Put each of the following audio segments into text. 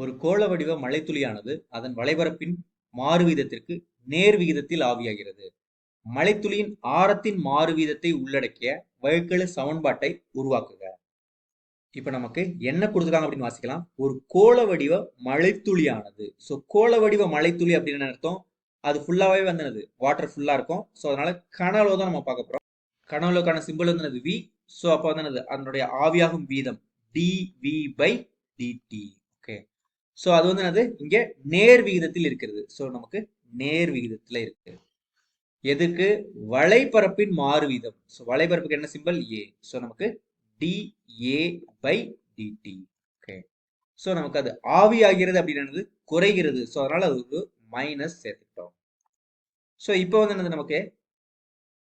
ஒரு கோள வடிவ மழைத்துளியானது அதன் வளைபரப்பின் மாறுவீதத்திற்கு நேர் விகிதத்தில் ஆவியாகிறது. மழைத்துளியின் ஆரத்தின் மாறுவீதத்தை உள்ளடக்கிய வகைக்கெழு சமன்பாட்டை உருவாக்குக. இப்ப நமக்கு என்ன கொடுத்துருக்காங்க அப்படின்னு வாசிக்கலாம். ஒரு கோள வடிவ மழைத்துளியானது. ஸோ கோள வடிவ மழைத்துளி அப்படின்னு அர்த்தம்? அது ஃபுல்லாவே வந்து வாட்டர் ஃபுல்லா இருக்கும். ஸோ அதனால கனவுல தான் நம்ம பார்க்க போறோம். கனவுலக்கான சிம்பிள் வந்து வி ஸோ அப்போ வந்து அதனுடைய ஆவியாகும் வீதம். D V by DT so அது வந்து என்னது? இங்க நேர் விகிதத்தில் இருக்கிறது. ஸோ நமக்கு நேர் விகிதத்துல இருக்கு. எதுக்கு? வளைபரப்பின் மாறு வீதம் ஸோ வளைபரப்புக்கு என்ன சிம்பிள் ஏ ஸோ நமக்கு D A by DT okay so நமக்கு அது ஆவியாகிறது அப்படின்னு குறைகிறது. ஸோ அதனால அது ஒரு மைனஸ் சேர்த்துக்கிட்டோம். ஸோ இப்போ வந்து என்னது நமக்கு?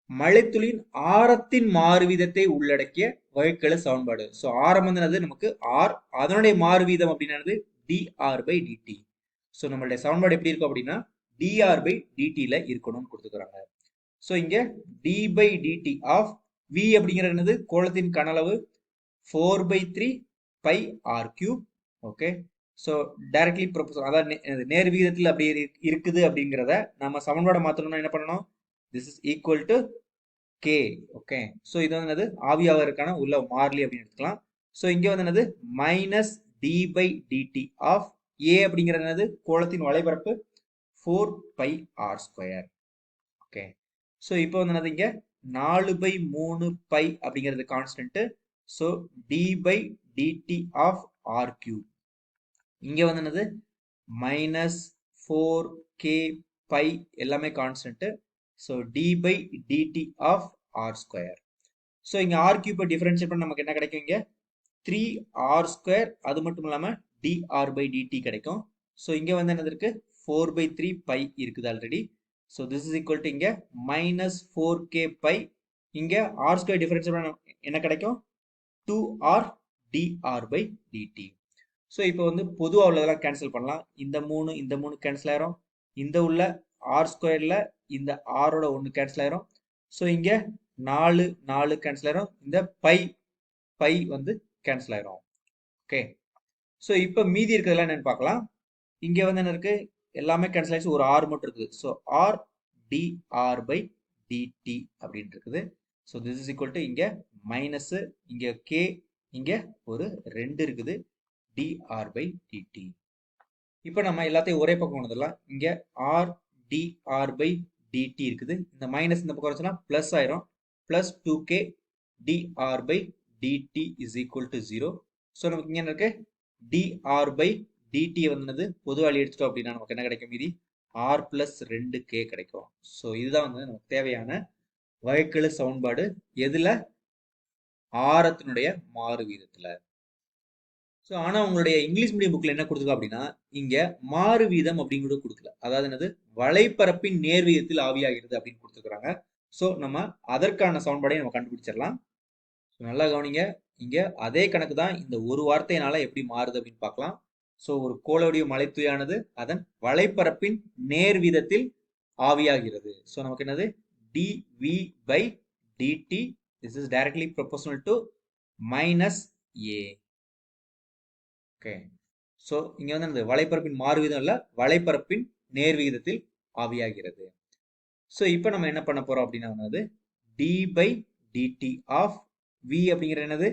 மழைத்துளின் ஆரத்தின் மாறுவீதத்தை உள்ளடக்கிய வகைக்கெழு சமன்பாடு. ஸோ ஆரம் வந்து என்னது? நமக்கு ஆர் அதனுடைய மாறு வீதம் அப்படின்னது டிஆர் பை டிடி ஸோ நம்மளுடைய சமன்பாடு எப்படி இருக்கும் அப்படின்னா டிஆர் பை டிடியில் இருக்கணும்னு கொடுத்துக்கிறாங்க ஸோ இங்கே D by DT of V அப்படிங்கிறது என்னது? கோலத்தின் கனளவு four by three pi R cube okay so directly proportional அதாவது நே- நேர் விகிதத்தில் அப்படி இருக்குது அப்படிங்கிறத நம்ம சமன்பாடை மாற்றணும்னா என்ன பண்ணணும்? This is equal to K okay so இது வந்து என்னது? ஆவியாவதற்கான உள்ள மாறிலி அப்படின்னு எடுத்துக்கலாம். ஸோ இங்கே வந்து என்னது? Minus D by DT of A அப்படிங்கிறது என்னது? கோலத்தின் வளைபரப்பு four pi R square okay so இப்போ வந்து என்னது இங்கே? நாலு பை மூணு பை அப்படிங்கிறது constant so D by DT of R cube இங்கே வந்து என்னது? மைனஸ் ஃபோர் கே பை எல்லாமே constant so D by DT of R square so இங்கே ஆர் கியூப்பை டிஃபரன்ஷியேட் பண்ண நமக்கு என்ன கிடைக்கும் இங்கே? த்ரீ ஆர் ஸ்கொயர் அது மட்டும் இல்லாமல் டிஆர் பை டிடி கிடைக்கும். ஸோ இங்கே வந்து என்னது இருக்குது ஃபோர் பை த்ரீ பை இருக்குது already so this is equal to இங்கே மைனஸ் ஃபோர் கே பை இங்கே ஆர் ஸ்கொயர் டிஃபரன்ஸ் என்ன கிடைக்கும்? Two R DR by DT so இப்போ வந்து பொதுவாக உள்ளதெல்லாம் கேன்சல் பண்ணலாம். இந்த மூணு இந்த மூணு கேன்சல் ஆயிரும். இந்த உள்ள ஆர் ஸ்கொயரில் இந்த ஆரோட ஒன்று கேன்சல் ஆயிரும். ஸோ இங்கே நாலு நாலு கேன்சல் ஆயிரும். இந்த பை பை வந்து கேன்சல் ஆயிரும். ஓகே ஸோ இப்போ மீதி இருக்கிறதெல்லாம் என்னன்னு பார்க்கலாம். இங்கே வந்து என்ன இருக்கு? எல்லாமே கேன்சல் ஆயிடுச்சு. ஒரு ஆர் மட்டும் இருக்குது. So r dr by dt அப்படின்னு இருக்குது. So this is equal to இங்கே மைனஸ் இங்கே கே இங்கே ஒரு ரெண்டு இருக்குது. டிஆர் பை டிடி இப்போ நம்ம எல்லாத்தையும் ஒரே பக்கம் கொண்டதெல்லாம் இங்கே ஆர் டிஆர் பை டிடி இருக்குது. இந்த மைனஸ் இந்த பக்கம் வச்சுன்னா ப்ளஸ் ஆயிரும். Plus two k dr by dt is equal to zero so நமக்கு இங்கே என்ன இருக்கு? டிஆர் பை டிடி வந்தது பொது வழி எடுத்துட்டோம் அப்படின்னா நமக்கு என்ன கிடைக்கும் மீதி? ஆர் பிளஸ் ரெண்டு கே கிடைக்கும். ஸோ இதுதான் வந்து நமக்கு தேவையான வகைக்கெழு சமன்பாடு. எதில்? ஆரத்தினுடைய மாறு வீதத்தில். ஸோ ஆனால் உங்களுடைய இங்கிலீஷ் மீடியம் புக்கில் என்ன கொடுத்துருக்கோம் அப்படின்னா இங்கே மாறு வீதம் அப்படிங்கிறது கொடுக்கல. அதாவது என்னது? வலைப்பரப்பின் நேர் வீதத்தில் ஆவியாகிறது அப்படின்னு கொடுத்துருக்குறாங்க. ஸோ நம்ம அதற்கான சமன்பாடையும் நம்ம கண்டுபிடிச்சிடலாம். நல்லா கவனிங்க. இங்கே அதே கணக்கு தான் இந்த ஒரு வார்த்தையினால எப்படி மாறுது அப்படின்னு பார்க்கலாம். ஸோ ஒரு கோளோடைய மலைத்துயானது அதன் வலைப்பரப்பின் நேர் வீதத்தில் ஆவியாகிறது. ஸோ நமக்கு என்னது? Dv by dt this is directly proportional to minus a okay so இங்கே வந்து அந்த வலைப்பரப்பின் மாறுவீதம் இல்லை வலைப்பரப்பின் நேர் விகிதத்தில் ஆவியாகிறது. ஸோ இப்போ நம்ம என்ன பண்ண போகிறோம் அப்படின்னா வந்து d by dt of v அப்படிங்கிற என்னது?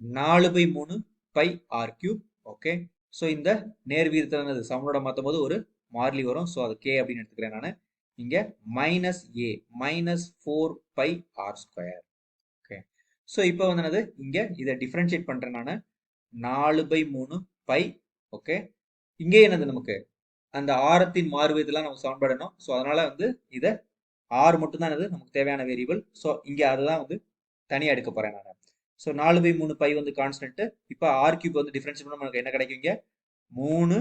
நாலு பை மூணு pi r cube okay so இந்த நேர் என்னது சமனோட மாற்றும் போது ஒரு மாறிலி வரும். ஸோ அது கே அப்படின்னு எடுத்துக்கிறேன் நான். இங்கே minus a minus four pi r square okay so இப்போ வந்து என்னது? இங்கே இதை டிஃப்ரென்ஷியேட் பண்ணுறேன் நான். நாலு பை மூணு பை. ஓகே இங்கே என்னது நமக்கு? அந்த ஆரத்தின் மாறுவதெல்லாம் நமக்கு சமன்படணும். ஸோ அதனால வந்து இதை ஆறு மட்டும்தான் என்னது? நமக்கு தேவையான வேரியபிள் ஸோ இங்கே அதுதான் வந்து தனியாக எடுக்க போகிறேன் நான். ஸோ நாலு பை மூணு பை வந்து கான்ஸ்டன்ட்டு இப்போ ஆர் கியூப் வந்து டிஃப்ரென்ஸ் பண்ண நமக்கு என்ன கிடைக்குங்க மூணு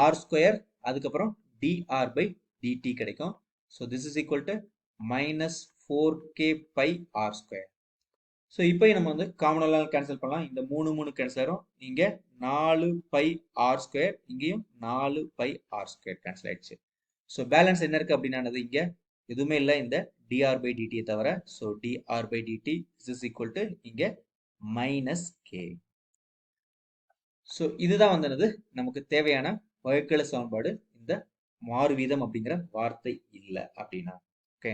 ஆர் ஸ்கொயர் அதுக்கப்புறம் டிஆர் பை டிடி கிடைக்கும். So this is equal to minus four k pi r square so இப்போ நம்ம வந்து காமனெல்லாம் கேன்சல் பண்ணலாம். இந்த மூணு மூணு கேன்சல் ஆயிரும். இங்கே நாலு பை ஆர் ஸ்கொயர் இங்கேயும் நாலு பை ஆர் ஸ்கொயர் கேன்சல் ஆயிடுச்சு. ஸோ பேலன்ஸ் என்ன இருக்குது அப்படின்னானது இங்கே எதுவுமே இல்லை இந்த டிஆர் பை டிடியை தவிர. So dr by dt is is equal to இங்கே மைனஸ் கே ஸோ இதுதான் வந்து என்னது? நமக்கு தேவையான வகைக்கெழு சமன்பாடு. இந்த மாறு வீதம் அப்படிங்கிற வார்த்தை இல்லை அப்படின்னா. ஓகே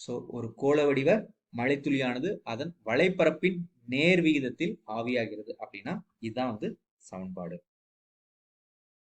ஸோ ஒரு கோள வடிவ மழைத்துளியானது அதன் வலைப்பரப்பின் நேர் விகிதத்தில் ஆவியாகிறது அப்படின்னா இதுதான் வந்து சமன்பாடு.